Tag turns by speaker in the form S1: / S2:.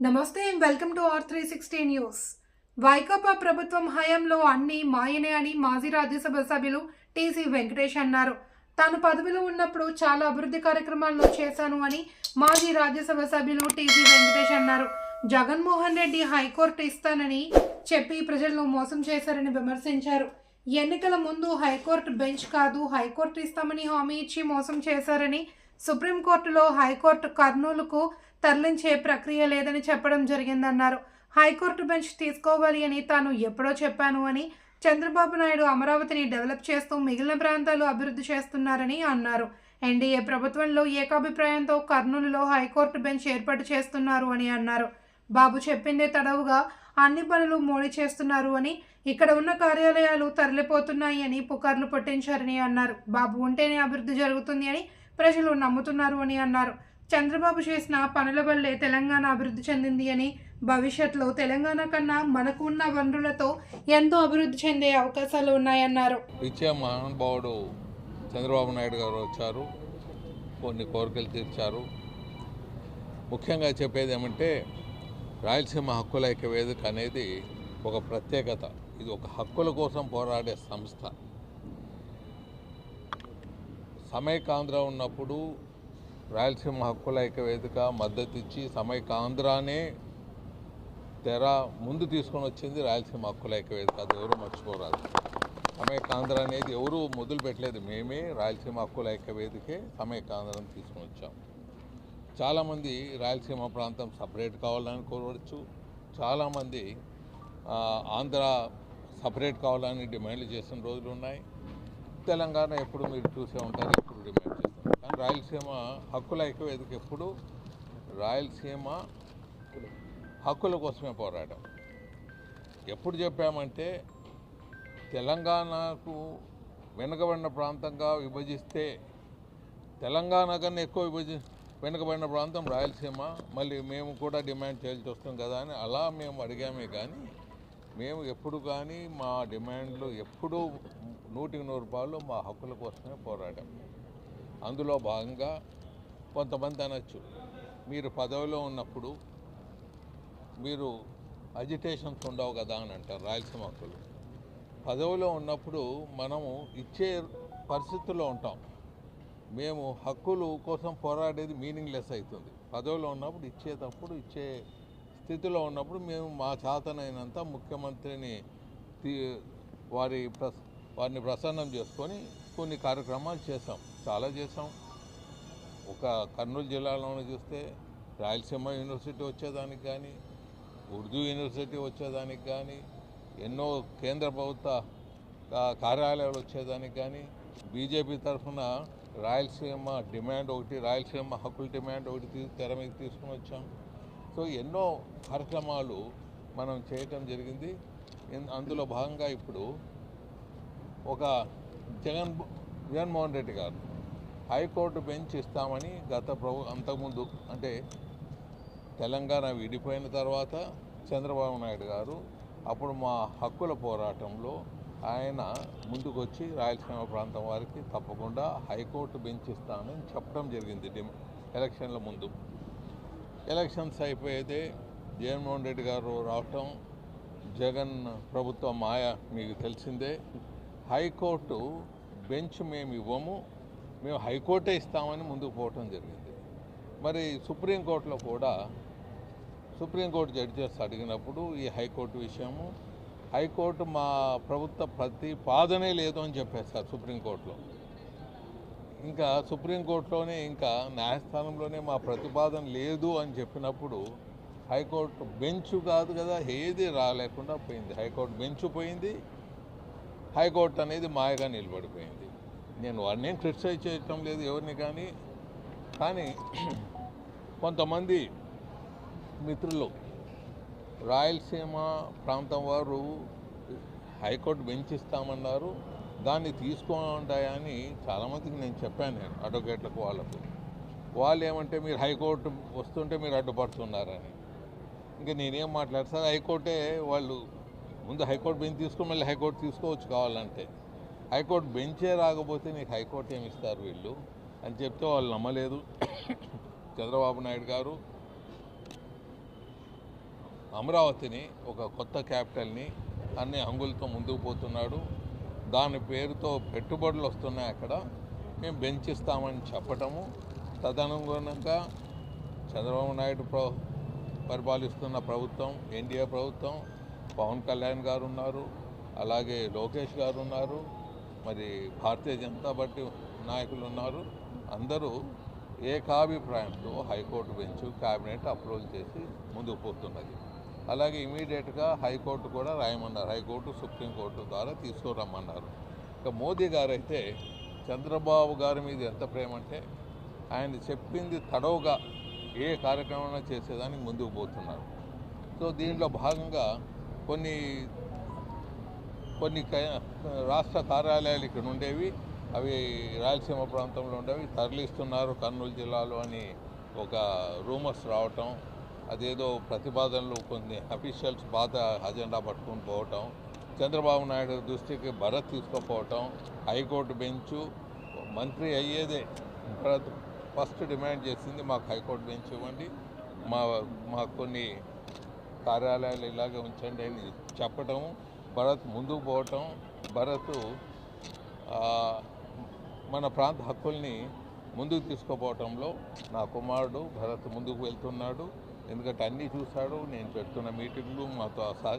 S1: నమస్తే welcome to R three sixty news. Vaikapa ప్రభుత్వం హయాంలో అన్ని మాయనే అని మాజీ రాజ్యసభ సభ్యులు టీసీ వెంకటేష్ అన్నారు. తాను పదవిలో ఉన్నప్పుడు చాలా అభివృద్ధి కార్యక్రమాలను చేశాను అని మాజీ రాజ్యసభ సభ్యులు టీసీ వెంకటేష్ అన్నారు. జగన్మోహన్ రెడ్డి హైకోర్టు ఇస్తానని చెప్పి ప్రజలను మోసం చేశారని విమర్శించారు. ఎన్నికల ముందు హైకోర్టు బెంచ్ కాదు హైకోర్టు ఇస్తామని హామీ ఇచ్చి మోసం చేశారని సుప్రీంకోర్టులో హైకోర్టు కర్నూలుకు తరలించే ప్రక్రియ లేదని చెప్పడం జరిగిందన్నారు. హైకోర్టు బెంచ్ తీసుకోవాలి అని తాను ఎప్పుడో చెప్పాను అని చంద్రబాబు నాయుడు అమరావతిని డెవలప్ చేస్తూ మిగిలిన ప్రాంతాలు అభివృద్ధి చేస్తున్నారని అన్నారు. ఎన్డీఏ ప్రభుత్వంలో ఏకాభిప్రాయంతో కర్నూలులో హైకోర్టు బెంచ్ ఏర్పాటు చేస్తున్నారు అని అన్నారు. బాబు చెప్పిందే తడవుగా అన్ని పనులు మోడీ చేస్తున్నారు అని ఇక్కడ ఉన్న కార్యాలయాలు తరలిపోతున్నాయి అని పుకార్లు పుట్టించారని అన్నారు. బాబు ఉంటేనే అభివృద్ధి జరుగుతుంది అని ప్రజలు నమ్ముతున్నారు అని అన్నారు. చంద్రబాబు చేసిన పనుల వల్లే తెలంగాణ అభివృద్ధి చెందింది అని భవిష్యత్తులో తెలంగాణ కన్నా మనకు ఉన్న వనరులతో ఎంతో అభివృద్ధి చెందే అవకాశాలు ఉన్నాయన్నారు.
S2: ఇచ్చే మహానుభావుడు చంద్రబాబు నాయుడు గారు వచ్చారు. కొన్ని కోరికలు తీర్చారు. ముఖ్యంగా చెప్పేది ఏమంటే రాయలసీమ హక్కుల ఐక్య వేదిక అనేది ఒక ప్రత్యేకత. ఇది ఒక హక్కుల కోసం పోరాడే సంస్థ. సమైకాంధ్ర ఉన్నప్పుడు రాయలసీమ హక్కుల ఐక్య వేదిక మద్దతు ఇచ్చి సమైకాంధ్రానే తెర ముందు తీసుకొని వచ్చింది రాయలసీమ హక్కుల ఐక్య వేదిక. అది ఎవరు మర్చిపోరాదు. సమైకాంధ్ర అనేది ఎవరు మొదలు పెట్టలేదు. మేమే రాయలసీమ హక్కుల ఐక్య వేదికే సమైకాంధ్రను తీసుకొని వచ్చాం. చాలామంది రాయలసీమ ప్రాంతం సపరేట్ కావాలని కోరవచ్చు. చాలామంది ఆంధ్ర సపరేట్ కావాలని డిమాండ్లు చేసిన రోజులు ఉన్నాయి. తెలంగాణ ఎప్పుడు మీరు చూసే ఉంటారు ఎప్పుడు డిమాండ్ చేస్తారు. కానీ రాయలసీమ హక్కుల ఐక్యవేదిక ఎప్పుడు? రాయలసీమ హక్కుల కోసమే పోరాటం. ఎప్పుడు చెప్పామంటే తెలంగాణకు వెనుకబడిన ప్రాంతంగా విభజిస్తే తెలంగాణ కన్నా ఎక్కువ విభజి వెనుకబడిన ప్రాంతం రాయలసీమ మళ్ళీ మేము కూడా డిమాండ్ చేయాల్సి వస్తుంది కదా అని అలా మేము అడిగామే కానీ మేము ఎప్పుడు కానీ మా డిమాండ్లు ఎప్పుడూ నూటికి నూరు రూపాయలు మా హక్కుల కోసమే పోరాడాం. అందులో భాగంగా కొంతమంది అనొచ్చు. మీరు పదవిలో ఉన్నప్పుడు మీరు అజిటేషన్స్ ఉండవు కదా అని అంటారు రాయలసీమ హక్కులు. పదవిలో ఉన్నప్పుడు మనము ఇచ్చే పరిస్థితుల్లో ఉంటాం. మేము హక్కులు కోసం పోరాడేది మీనింగ్లెస్ అవుతుంది పదవిలో ఉన్నప్పుడు ఇచ్చేటప్పుడు ఇచ్చే స్థితిలో ఉన్నప్పుడు మేము మా చేతనైనంత ముఖ్యమంత్రిని తీ- వారి ప్రస్ వారిని ప్రసన్నం చేసుకొని కొన్ని కార్యక్రమాలు చేసాం చాలా చేసాం ఒక కర్నూలు జిల్లాలోనే చూస్తే రాయలసీమ యూనివర్సిటీ వచ్చేదానికి కానీ ఉర్దూ యూనివర్సిటీ వచ్చేదానికి కానీ ఎన్నో కేంద్ర ప్రభుత్వ కార్యాలయాలు వచ్చేదానికి కానీ బీజేపీ తరఫున రాయలసీమ డిమాండ్ ఒకటి రాయలసీమ హక్కుల డిమాండ్ ఒకటి తెర మీద తీసుకుని వచ్చాం. సో ఎన్నో కార్యక్రమాలు మనం చేయటం జరిగింది. అందులో భాగంగా ఇప్పుడు ఒక జగన్ జగన్మోహన్ రెడ్డి గారు హైకోర్టు బెంచ్ ఇస్తామని గత ప్రభు అంతకుముందు అంటే తెలంగాణ విడిపోయిన తర్వాత చంద్రబాబు నాయుడు గారు అప్పుడు మా హక్కుల పోరాటంలో ఆయన ముందుకొచ్చి రాయలసీమ ప్రాంతం వారికి తప్పకుండా హైకోర్టు బెంచ్ ఇస్తామని చెప్పడం జరిగింది డిమ ఎలక్షన్ల ముందు. ఎలక్షన్స్ అయిపోయితే జగన్మోహన్ రెడ్డి గారు రావటం జగన్ ప్రభుత్వం మాయ మీకు తెలిసిందే. హైకోర్టు బెంచ్ మేము ఇవ్వము మేము హైకోర్టే ఇస్తామని ముందుకు పోవటం జరిగింది. మరి సుప్రీంకోర్టులో కూడా సుప్రీంకోర్టు జడ్జెస్ అడిగినప్పుడు ఈ హైకోర్టు విషయము హైకోర్టు మా ప్రభుత్వ ప్రతిపాదనే లేదు అని చెప్పేస్తారు సుప్రీంకోర్టులో. ఇంకా సుప్రీంకోర్టులోనే ఇంకా న్యాయస్థానంలోనే మా ప్రతిపాదన లేదు అని చెప్పినప్పుడు హైకోర్టు బెంచ్ కాదు కదా ఏది రాలేకుండా పోయింది. హైకోర్టు బెంచ్ పోయింది హైకోర్టు అనేది మాయగా నిలబడిపోయింది. నేను వారిని క్రిటిసైజ్ చేయటం లేదు ఎవరిని కానీ. కానీ కొంతమంది మిత్రులు రాయలసీమ ప్రాంతం వారు హైకోర్టు బెంచ్ ఇస్తామన్నారు. దాన్ని తీసుకుంటాయని చాలామందికి నేను చెప్పాను నేను అడ్వకేట్లకు వాళ్ళకు. వాళ్ళు ఏమంటే మీరు హైకోర్టు వస్తుంటే మీరు అడ్డుపడుతున్నారని. ఇంకా నేనేం మాట్లాడు హైకోర్టే వాళ్ళు ముందు హైకోర్టు బెంచ్ తీసుకొని మళ్ళీ హైకోర్టు తీసుకోవచ్చు కావాలంటే. హైకోర్టు బెంచే రాకపోతే నీకు హైకోర్టు ఏమి ఇస్తారు వీళ్ళు? అని చెప్తే వాళ్ళు నమ్మలేదు. చంద్రబాబు నాయుడు గారు అమరావతిని ఒక కొత్త క్యాపిటల్ని అన్ని హంగులతో ముందుకు పోతున్నాడు. దాని పేరుతో పెట్టుబడులు వస్తున్నాయి అక్కడ. మేము బెంచిస్తామని చెప్పటము. తదనుగుణంగా చంద్రబాబు నాయుడు ప్ర పరిపాలిస్తున్న ప్రభుత్వం ఎన్డీఏ ప్రభుత్వం పవన్ కళ్యాణ్ గారు ఉన్నారు అలాగే లోకేష్ గారు ఉన్నారు మరి భారతీయ జనతా పార్టీ నాయకులు ఉన్నారు. అందరూ ఏకాభిప్రాయంతో high court bench cabinet approval చేసి ముందుకు పోతున్నది. అలాగే ఇమీడియట్గా హైకోర్టు కూడా రాయమన్నారు. హైకోర్టు సుప్రీంకోర్టు ద్వారా తీసుకురమ్మన్నారు. ఇక మోదీ గారు అయితే చంద్రబాబు గారి మీద ఎంత ప్రేమ అంటే ఆయన చెప్పింది తడవుగా ఏ కార్యక్రమం చేసేదానికి ముందుకు పోతున్నారు. సో దీంట్లో భాగంగా కొన్ని కొన్ని క- రాష్ట్ర కార్యాలయాలు ఇక్కడ ఉండేవి. అవి రాయలసీమ ప్రాంతంలో ఉండేవి. తరలిస్తున్నారు కర్నూలు జిల్లాలో అని ఒక రూమర్స్ రావటం అదేదో ప్రతిపాదనలు కొన్ని అఫీషియల్స్ పాత అజెండా పట్టుకుని పోవటం చంద్రబాబు నాయుడు దృష్టికి భరత్ తీసుకుపోవటం హైకోర్టు బెంచు మంత్రి అయ్యేదే. భరత్ ఫస్ట్ డిమాండ్ చేసింది మాకు హైకోర్టు బెంచ్ ఇవ్వండి. మా మాకు కొన్ని కార్యాలయాలు ఇలాగే ఉంచండి అని చెప్పటం భరత్ ముందుకు పోవటం భరత్ మన ప్రాంత హక్కుల్ని ముందుకు తీసుకుపోవటంలో నా కుమారుడు భరత్ ముందుకు వెళ్తున్నాడు. ఎందుకంటే అన్నీ చూశాడు నేను పెడుతున్న మీటింగ్లు మాతో సహ